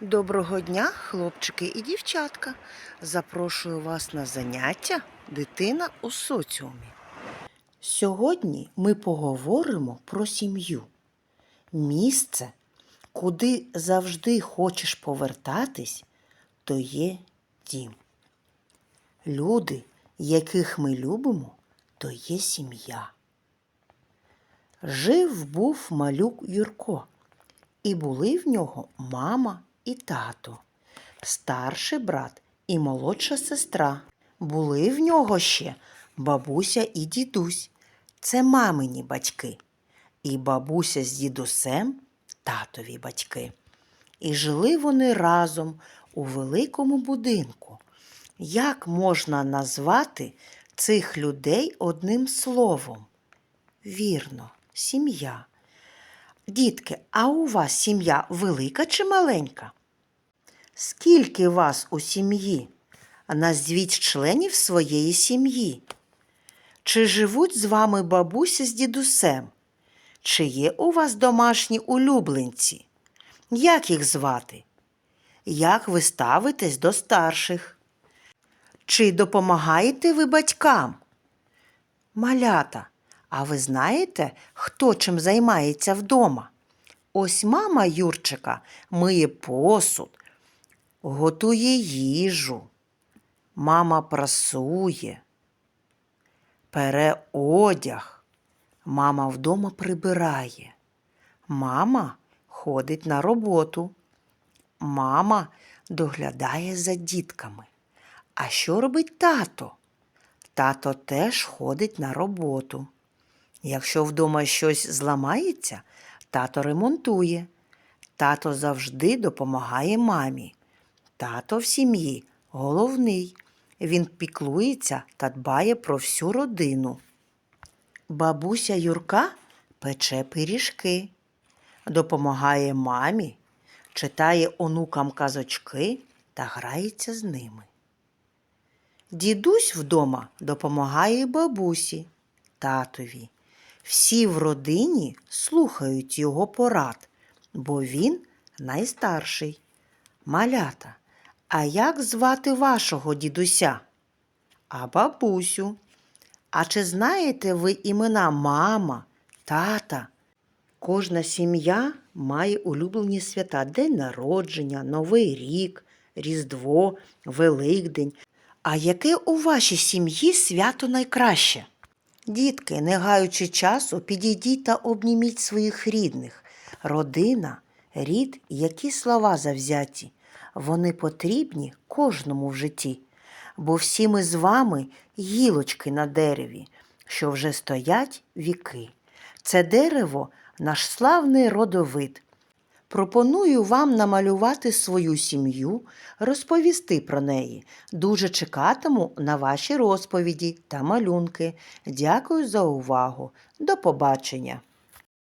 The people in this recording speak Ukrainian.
Доброго дня, хлопчики і дівчатка. Запрошую вас на заняття Дитина у соціумі. Сьогодні ми поговоримо про сім'ю. Місце, куди завжди хочеш повертатись, то є дім. Люди, яких ми любимо, то є сім'я. Жив був малюк Юрко, і були в нього мама і тато, старший брат і молодша сестра. Були в нього ще бабуся і дідусь. Це мамині батьки. І бабуся з дідусем татові батьки. І жили вони разом у великому будинку. Як можна назвати цих людей одним словом? Вірно, сім'я. Дітки, а у вас сім'я велика чи маленька? Скільки вас у сім'ї? Назвіть членів своєї сім'ї. Чи живуть з вами бабуся з дідусем? Чи є у вас домашні улюбленці? Як їх звати? Як ви ставитесь до старших? Чи допомагаєте ви батькам? Малята, а ви знаєте, хто чим займається вдома? Ось мама Юрчика миє посуд, готує їжу. Мама прасує, пере одяг. Мама вдома прибирає. Мама ходить на роботу. Мама доглядає за дітками. А що робить тато? Тато теж ходить на роботу. Якщо вдома щось зламається, тато ремонтує. Тато завжди допомагає мамі. Тато в сім'ї головний. Він піклується та дбає про всю родину. Бабуся Юрка пече пиріжки, допомагає мамі, читає онукам казочки та грається з ними. Дідусь вдома допомагає бабусі, татові. Всі в родині слухають його порад, бо він найстарший. Малята, а як звати вашого дідуся? А бабусю. А чи знаєте ви імена мама, тата? Кожна сім'я має улюблені свята День народження, Новий рік, Різдво, Великдень. А яке у вашій сім'ї свято найкраще? Дітки, не гаючи часу, підійдіть та обніміть своїх рідних. Родина, рід, які слова завзяті. Вони потрібні кожному в житті. Бо всі ми з вами гілочки на дереві, що вже стоять віки. Це дерево наш славний родовид. Пропоную вам намалювати свою сім'ю, розповісти про неї. Дуже чекатиму на ваші розповіді та малюнки. Дякую за увагу. До побачення!